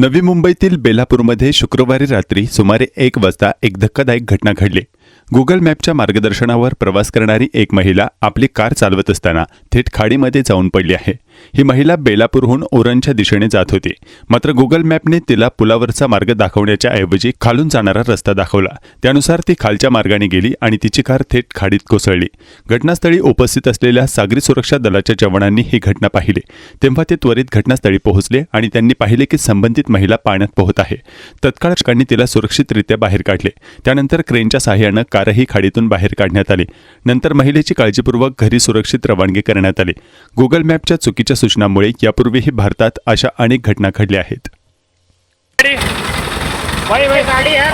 नवी मुंबईतील बेलापूरमध्ये शुक्रवारी रात्री सुमारे एक वाजता एक धक्कादायक घटना घडली. गुगल मॅपच्या मार्गदर्शनावर प्रवास करणारी एक महिला आपली कार चालवत असताना थेट खाडीमध्ये जाऊन पडली आहे. ही महिला बेलापूरहून ओरणच्या दिशेने जात होती. मात्र गुगल मॅपने तिला पुलावरचा मार्ग दाखवण्याच्या ऐवजी खालून जाणारा रस्ता दाखवला. त्यानुसार ती खालच्या मार्गाने गेली आणि तिची कार थेट खाडीत कोसळली. घटनास्थळी उपस्थित असलेल्या सागरी सुरक्षा दलाच्या जवानांनी ही घटना पाहिली. तेव्हा ते त्वरित घटनास्थळी पोहोचले आणि त्यांनी पाहिले की संबंधित महिला पाण्यात पोहत आहे. तत्काळ तिला सुरक्षितरित्या बाहेर काढले. त्यानंतर क्रेनच्या सहाय्यानं कारही खाडीतून बाहेर काढण्यात आली. नंतर महिलेची काळजीपूर्वक घरी सुरक्षित रवानगी करण्यात आली. गुगल मॅपच्या चुकीच्या सूचनांमुळे यापूर्वीही भारतात अशा अनेक घटना घडल्या आहेत. भाई भाई गाडी आहे.